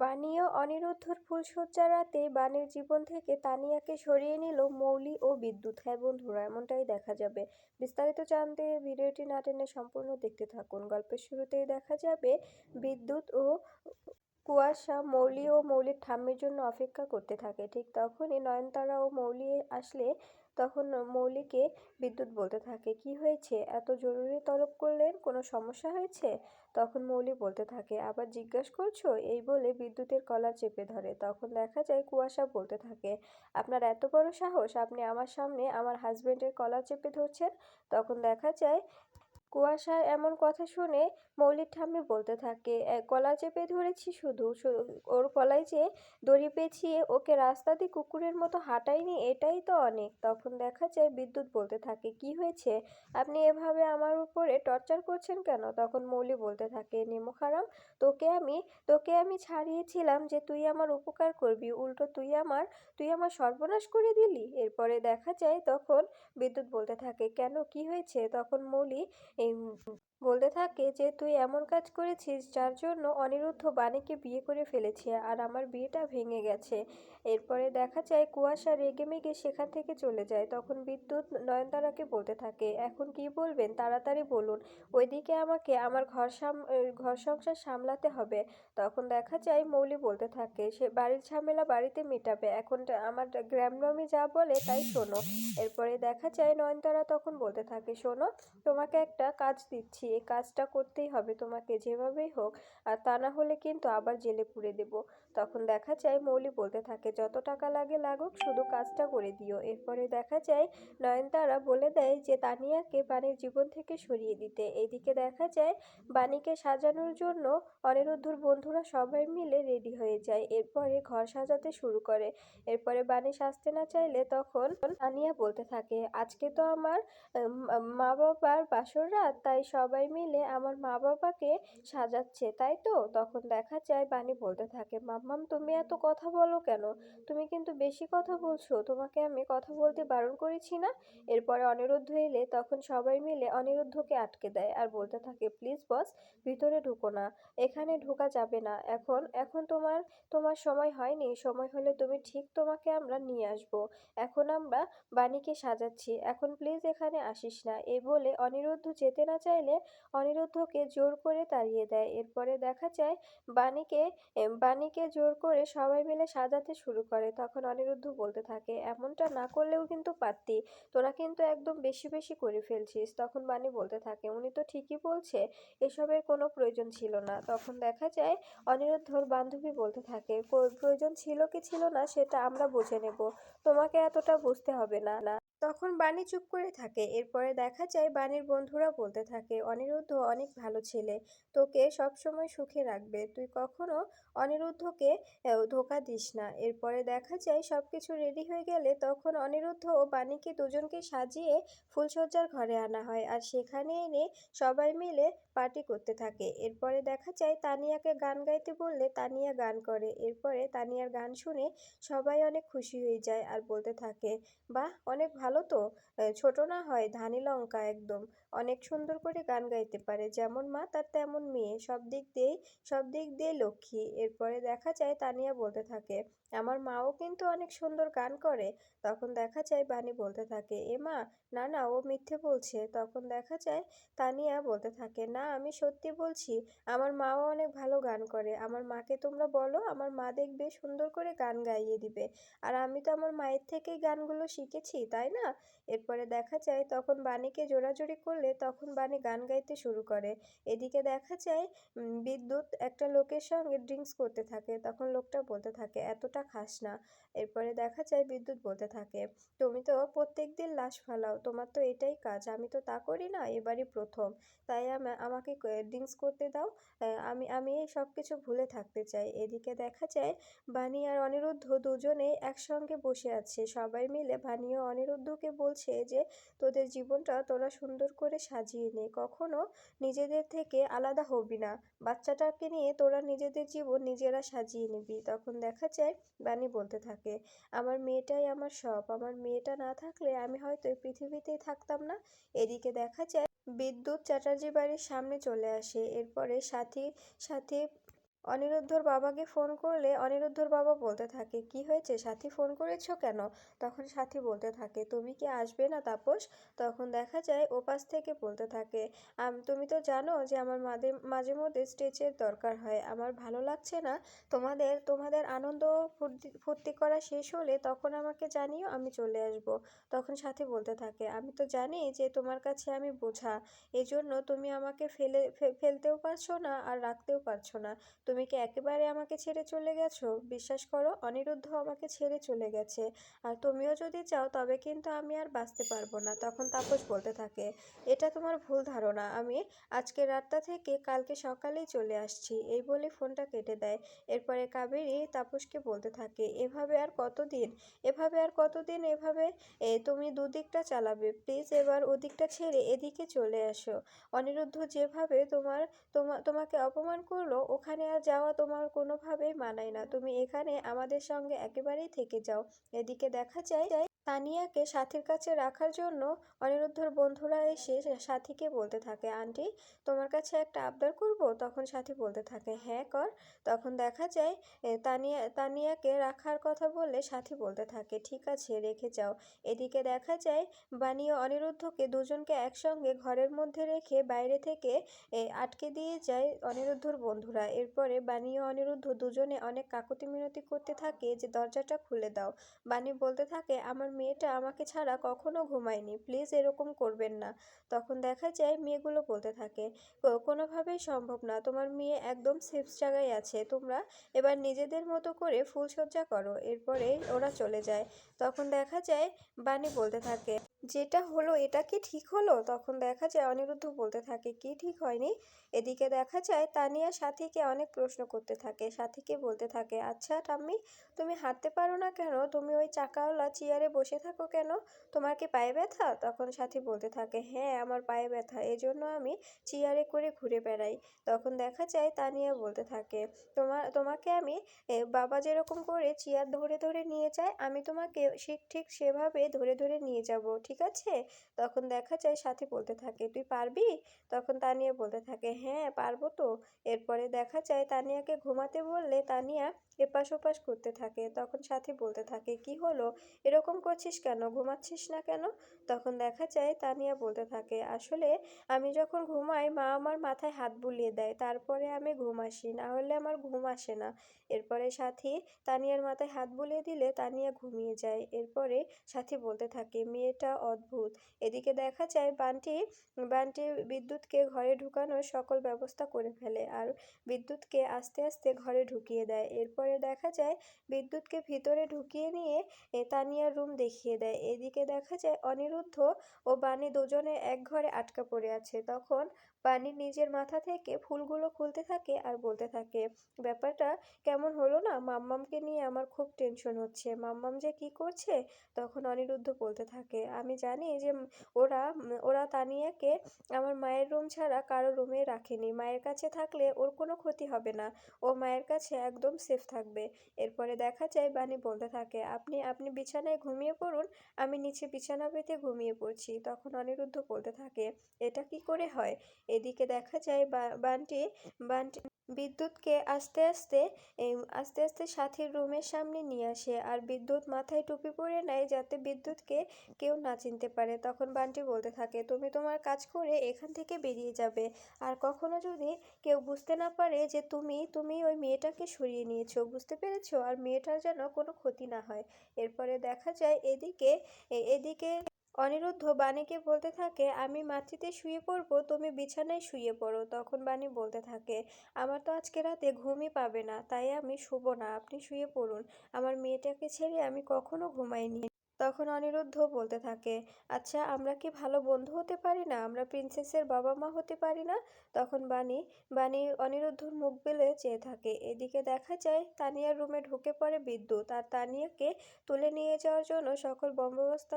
ও অনিরুদ্ধর ফুলশয্যা রাতে বাণীর জীবন থেকে তানিয়াকে সরিয়ে নিল মৌলি ও বিদ্যুৎ। হ্যাঁ বন্ধুরা, এমনটাই দেখা যাবে। বিস্তারিত জানতে ভিডিওটি না টেনে সম্পূর্ণ দেখতে থাকুন। গল্পের শুরুতেই দেখা যাবে বিদ্যুৎ ও কুয়াশা, মৌলি ও মৌলির ঠাম্মির জন্য অপেক্ষা করতে থাকে। ঠিক তখনই নয়নতারা ও মৌলি আসলে তখন মৌলিকে বিদ্যুৎ বলতে থাকে। কি হয়েছে? এত জরুরি তলব করলেন? কোনো সমস্যা হয়েছে? তখন মৌলি বলতে থাকে, আবার জিজ্ঞেস করছ? এই বলে বিদ্যুতের কলার চেপে ধরে। তখন দেখা যায় কুয়াশা বলতে থাকে, আপনার এত বড় সাহস? আপনি আমার সামনে আমার হাজবেন্ডের কলার চেপে ধরছেন? তখন দেখা যায় কুয়াশার এমন কথা শুনে মৌলির ঠাম্মি বলতে থাকে কলা চেপে ধরেছি শুধু ওর কলাই যে দড়ি পেঁচিয়ে ওকে রাস্তা দিয়ে কুকুরের মতো হাঁটাইনি এটাই তো অনেক। তখন দেখা যায় বিদ্যুৎ বলতে থাকে, কি হয়েছে? আপনি এভাবে আমার উপরে টর্চার করছেন কেন? তখন মৌলি বলতে থাকে, নেমো খারাম, তোকে আমি তোকে আমি ছাড়িয়েছিলাম যে তুই আমার উপকার করবি, উল্টো তুই আমার তুই আমার সর্বনাশ করে দিলি। এরপরে দেখা যায় তখন বিদ্যুৎ বলতে থাকে, কেন? কি হয়েছে? তখন মৌলি এই বলতে থাকে যে, তুই এমন কাজ করেছিস যার জন্য অনিরুদ্ধ বাণীকে বিয়ে করে ফেলেছে আর আমার বিয়েটা ভেঙে গেছে। এরপরে দেখা যায়, কুয়াশা রেগে মেগে সেখান থেকে চলে যায়। তখন বিদ্যুৎ নয়নতারাকে বলতে থাকে, এখন কি বলবেন? তাড়াতাড়ি বলুন। ওইদিকে আমাকে আমার ঘর সাম, ঘর সংসার সামলাতে হবে। তখন দেখা যায়, মৌলি বলতে থাকে, সে বাড়ির ঝামেলা বাড়িতে মেটাবে। এখন আমার গ্রামনমি যা বলে তাই শোনো। এরপরে দেখা যায়, নয়নতারা তখন বলতে থাকে, শোনো, তোমাকে একটা কাজ দিচ্ছি। এই কাজটা করতেই হবে তোমাকে যেভাবেই হোক। আর তা না হলে কিন্তু আবার জেলে পুরে দেব। তখন দেখা যায় মৌলি বলতে থাকে, যত টাকা লাগে লাগুক, শুধু কাজটা করে দিও। এরপরে দেখা যায় নয়নতারা বলে দেয় যে, তানিয়াকে বাণীর জীবন থেকে সরিয়ে দিতে। এদিকে দেখা যায় বাণীকে সাজানোর জন্য অনিরুদ্ধর বন্ধুরা সবাই মিলে রেডি হয়ে যায়। এরপরে ঘর সাজাতে শুরু করে। এরপরে বাণী সাজতে না চাইলে তখন তানিয়া বলতে থাকে, আজকে তো আমার মা বাবার বাসর রাত, তাই সবাই মিলে আমার মা বাবাকে সাজাচ্ছে, তাই তো? তখন দেখা যায় বাণী বলতে থাকে, মাম্মাম, তুমি এত কথা বলো কেন? তুমি কিন্তু বেশি কথা বলছো, তোমাকে আমি কথা বলতে বারণ করেছি না? এরপরে অনিরুদ্ধ এলে, তখন সবাই মিলে অনিরুদ্ধকে আটকে দেয় আর বলতে থাকে, প্লিজ বস, ভিতরে ঢুকো না, এখানে ঢোকা যাবে না, এখন এখন তোমার তোমার সময় হয়নি, সময় হলে তুমি ঠিক তোমাকে আমরা নিয়ে আসব, এখন আমরা বাণীকে সাজাচ্ছি, এখন প্লিজ এখানে আসিস না। এ বলে অনিরুদ্ধ যেতে না চাইলে অনিরুদ্ধকে জোর করে তাড়িয়ে দেয়। এরপরে দেখা যায়, বাণীকে বাণীকে জোর করে সবাই মিলে সাজাতে শুরু করে। তখন অনিরুদ্ধ বলতে থাকে, এমনটা না করলেও কিন্তু পারতি। তোরা কিন্তু একদম বেশি বেশি করে ফেলছিস। তখন বাণী বলতে থাকে, উনি তো ঠিকই বলছে, এসবের কোনো প্রয়োজন ছিল না। তখন দেখা যায়, অনিরুদ্ধর বান্ধবী বলতে থাকে, প্রয়োজন ছিল কি ছিল না, সেটা আমরা বুঝে নেব। তোমাকে এতটা বুঝতে হবে না না। তখন বাণী চুপ করে থাকে। এরপরে দেখা যায় বাণীর বন্ধুরা বলতে থাকে, অনিরুদ্ধ অনেক ভালো ছেলে, তোকে সবসময় সুখে রাখবে। তুই কখনো অনিরুদ্ধকে ধোকা দিস না। এরপরে দেখা যায় সব কিছু রেডি হয়ে গেলে তখন অনিরুদ্ধ ও বাণীকে দুজনকে সাজিয়ে ফুলসজ্জার ঘরে আনা হয় আর সেখানে এনে সবাই মিলে পার্টি করতে থাকে। এরপরে দেখা যায় তানিয়াকে গান গাইতে বললে তানিয়া গান করে। এরপরে তানিয়ার গান শুনে সবাই অনেক খুশি হয়ে যায় আর বলতে থাকে, বাহ, অনেক ভালো তো? ছোট না হয়, ধানি লঙ্কা একদম। অনেক সুন্দর করে গান গাইতে পারে। যেমন মা, তার তেমন মেয়ে। সব দিক দিয়েই, সব দিক দিয়ে লক্ষ্মী। এরপরে দেখা যায়, তানিয়া বলতে থাকে আমার মাও কিন্তু অনেক সুন্দর গান করে। তখন দেখা যায় বাণী বলতে থাকে, এ মা, না না, ও মিথ্যে বলছে। তখন দেখা যায় তানিয়া বলতে থাকে, না, আমি সত্যি বলছি, আমার মাও অনেক ভালো গান করে। আমার মাকে তোমরা বলো, আমার মা দেখবে সুন্দর করে গান গাইয়ে দিবে। আর আমি তো আমার মায়ের থেকেই গানগুলো শিখেছি, তাই না? এরপরে দেখা যায় তখন বাণীকে জোরাজোরি করলে তখন বাণী গান গাইতে শুরু করে। এদিকে দেখা যায় বিদ্যুৎ একটা লোকের সঙ্গে ড্রিঙ্কস করতে থাকে। তখন লোকটা বলতে থাকে, এতটা খাস না। এরপরে দেখা যায় বিদ্যুৎ বলতে থাকে, তুমি তো প্রত্যেক দিন লাশ ফালাও, তোমার তো এটাই কাজ, আমি তো তা করি না, এবারই প্রথম। তাই আমাকে ড্রিঙ্কস করতে দাও আমি আমি এই সব কিছু ভুলে থাকতে চাই। এদিকে দেখা যায় বাণী আর অনিরুদ্ধ দুজনেই একসঙ্গে বসে আছে। সবাই মিলে বাণী ও অনিরুদ্ধকে বলছে যে, তোদের জীবনটা তোরা সুন্দর করে সাজিয়ে নে, কখনো নিজেদের থেকে আলাদা হবি না। বাচ্চাটাকে নিয়ে তোরা নিজেদের জীবন নিজেরা সাজিয়ে নিবি। তখন দেখা যায় বাণী বলতে থাকে। আমার মেয়েটাই আমার সব। আমার মেয়েটা না থাকলে আমি হয়তো এই পৃথিবীতেই থাকতাম না। এদিকে দেখা যায়, বিদ্যুৎ চ্যাটার্জি বাড়ির সামনে চলে আসে। এরপরে সাথী সাথী অনিরুদ্ধর বাবাকে ফোন করলে অনিরুদ্ধর বাবা বলতে থাকে, কি হয়েছে? সাথী ফোন করেছ কেন? তখন সাথী বলতে থাকে, তুমি কি আসবে না তাপস? তখন দেখা যায় ওপাশ থেকে বলতে থাকে তুমি তো জানো যে আমার মাঝে মাঝে মধ্যে স্টেজের দরকার হয়। আমার ভালো লাগছে না। তোমাদের তোমাদের আনন্দ ফুর্তি করা শেষ হলে তখন আমাকে জানিও, আমি চলে আসব। তখন সাথী বলতে থাকে, আমি তো জানি যে তোমার কাছে আমি বোঝা। এজন্য তুমি আমাকে ফেলে ফেলতেও পারছ না আর রাখতেও পারছ না। তুমি কি একেবারে আমাকে ছেড়ে চলে গেছো? বিশ্বাস করো, অনিরুদ্ধ আমাকে ছেড়ে চলে গেছে। আর তুমিও যদি চাও, তবে কিন্তু আমি আর বাঁচতে পারব না, তখন তাপস বলতে থাকে। এটা তোমার ভুল ধারণা আমি আজকে রাতটা থেকে কালকে সকালেই চলে আসছি, এই বলে ফোনটা কেটে দেয়। এরপরে কাবেরী তাপসকে বলতে থাকে, এভাবে আর কতদিন? এভাবে আর কতদিন এভাবে? তুমি দুদিকটা চালাবে। প্লিজ এবার ওদিকটা ছেড়ে এদিকে চলে আসো। অনিরুদ্ধ যেভাবে তোমার, তোমা, তোমাকে অপমান করল, ওখানে আর যাওয়া তোমার কোনোভাবেই মানায় না। তুমি এখানে আমাদের সঙ্গে একেবারেই থেকে যাও। এদিকে দেখা যায় তানিয়াকে সাথীর কাছে রাখার জন্য অনিরুদ্ধর বন্ধুরা এসে সাথীকে বলতে থাকে, আন্টি, তোমার কাছে একটা আবদার করব? তখন সাথী বলতে থাকে হ্যাঁ কর। তখন দেখা যায় তানিয়া, তানিয়াকে রাখার কথা বলে সাথী বলতে থাকে, ঠিক আছে, রেখে যাও। এদিকে দেখা যায় ও অনিরুদ্ধকে দুজনকে একসঙ্গে ঘরের মধ্যে রেখে বাইরে থেকে আটকে দিয়ে যায় অনিরুদ্ধর বন্ধুরা। এরপরে ও অনিরুদ্ধ দুজনে অনেক কাকুতি মিনতি করতে থাকে যে, দরজাটা খুলে দাও। বাণী বলতে থাকে, আমার মেয়েটা আমাকে ছাড়া কখনো ঘুমায়নি প্লিজ এরকম করবেন না। তখন দেখা যায় মেয়েগুলো বলতে থাকে কোনোভাবেই সম্ভব না, তোমার মেয়ে একদম সেফ জায়গায় আছে, তোমরা এবার নিজেদের মতো করে ফুলসজ্জা করো। এরপরে ওরা চলে যায়। তখন দেখা যায় বাণী বলতে থাকে যেটা হলো এটা কি ঠিক হলো? তখন দেখা যায় অনিরুদ্ধ বলতে থাকে, কি ঠিক হয়নি? এদিকে দেখা যায় তানিয়া সাথীকে অনেক প্রশ্ন করতে থাকে, সাথীকে বলতে থাকে আচ্ছা টাম্মি তুমি হাঁটতে পারো না কেন? তুমি ওই চাকাওয়ালা চেয়ারে বসে থাকো কেন? তোমার কি পায়ে ব্যথা? তখন সাথী বলতে থাকে হ্যাঁ আমার পায়ে ব্যথা, এজন্য আমি চেয়ারে করে ঘুরে বেড়াই। তখন দেখা যায় তানিয়া বলতে থাকে তোমার তোমাকে আমি বাবা যেরকম করে চেয়ার ধরে ধরে নিয়ে যায়, আমি তোমাকে ঠিক ঠিক সেভাবে ধরে ধরে নিয়ে যাব ঠিক আছে? তখন দেখা যায় সাথী বলতে থাকে, তুই পারবি? তখন তানিয়া বলতে থাকে হ্যাঁ পারব তো। এরপরে দেখা যায় তানিয়াকে ঘুমাতে বললে তানিয়া এপাশ ওপাশ করতে থাকে। তখন সাথী বলতে থাকে, কি হলো? এরকম করছিস কেন? ঘুমাচ্ছিস না কেন? তখন দেখা যায় তানিয়া বলতে থাকে, আসলে আমি যখন ঘুমাই, মা আমার মাথায় হাত বুলিয়ে দেয়। তারপরে আমি ঘুম আসি, না হলে আমার ঘুম আসে না। এরপরে সাথী তানিয়ার মাথায় হাত বুলিয়ে দিলে তানিয়া ঘুমিয়ে যায়। এরপরে সাথী বলতে থাকে, মেয়েটা অদ্ভুত। এদিকে দেখা যায় বান্টি বান্টি বিদ্যুৎকে ঘরে ঢুকানোর সকল ব্যবস্থা করে ফেলে আর বিদ্যুৎকে আস্তে আস্তে ঘরে ঢুকিয়ে দেয়। এরপরে দেখা যায় বিদ্যুৎকে ভিতরে ঢুকিয়ে নিয়ে তানিয়ার রুম দেখিয়ে দেয়। এদিকে দেখা যায় অনিরুদ্ধ ও বাণী দুজনে এক ঘরে আটকা পড়ে আছে। তখন বাণী নিজের মাথা থেকে ফুলগুলো খুলতে থাকে আর বলতে থাকে, ব্যাপারটা কেমন হলো না? মাম্মামকে নিয়ে আমার খুব টেনশন হচ্ছে। মাম্মাম যে কি করছে? তখন অনিরুদ্ধ বলতে থাকে, আমি জানি যে ওরা ওরা তানিয়াকে আমার মায়ের রুম ছাড়া কারও রুমে রাখেনি। মায়ের কাছে থাকলে ওর কোনো ক্ষতি হবে না। ও মায়ের কাছে একদম সেফ থাকবে। এরপরে দেখা যায় বাণী বলতে থাকে, আপনি আপনি বিছানায় ঘুমিয়ে পড়ুন, আমি নিচে বিছানা পেতে ঘুমিয়ে পড়ছি। তখন অনিরুদ্ধ বলতে থাকে, এটা কি করে হয়? এদিকে দেখা যায় বানটি, বান্টি বিদ্যুৎকে আস্তে আস্তে আস্তে আস্তে সাথীর রুমের সামনে নিয়ে আসে। আর বিদ্যুৎ মাথায় টুপি পরে নেয় যাতে বিদ্যুৎকে কেউ না চিনতে পারে। তখন বান্টি বলতে থাকে, তুমি তোমার কাজ করে এখান থেকে বেরিয়ে যাবে। আর কখনো যদি কেউ বুঝতে না পারে যে তুমি তুমি ওই মেয়েটাকে সরিয়ে নিয়েছো, বুঝতে পেরেছ? আর মেয়েটার যেন কোনো ক্ষতি না হয়। এরপরে দেখা যায় এদিকে এদিকে অনিরুদ্ধ বাণীকে বলতে থাকে, আমি মাটিতে শুয়ে পড়ব, তুমি বিছানায় শুয়ে পড়ো। তখন বাণী বলতে থাকে, আমার তো আজকে রাতে ঘুমই পাবে না, তাই আমি শুবো না, আপনি শুয়ে পড়ুন। আমার মেয়েটাকে ছেড়ে আমি কখনো ঘুমাইনি। তখন অনিরুদ্ধ বলতে থাকে আচ্ছা আমরা কি ভালো বন্ধু হতে পারি না? আমরা প্রিন্সেসের বাবা মা হতে পারি না? তখন বাণী বাণী অনিরুদ্ধর মুখ বেলে চেয়ে থাকে। এদিকে দেখা যায়, তানিয়ার রুমে ঢুকে পড়ে বিদ্যুৎ, আর তানিয়াকে তুলে নিয়ে যাওয়ার জন্য সকল বন্দোবস্ত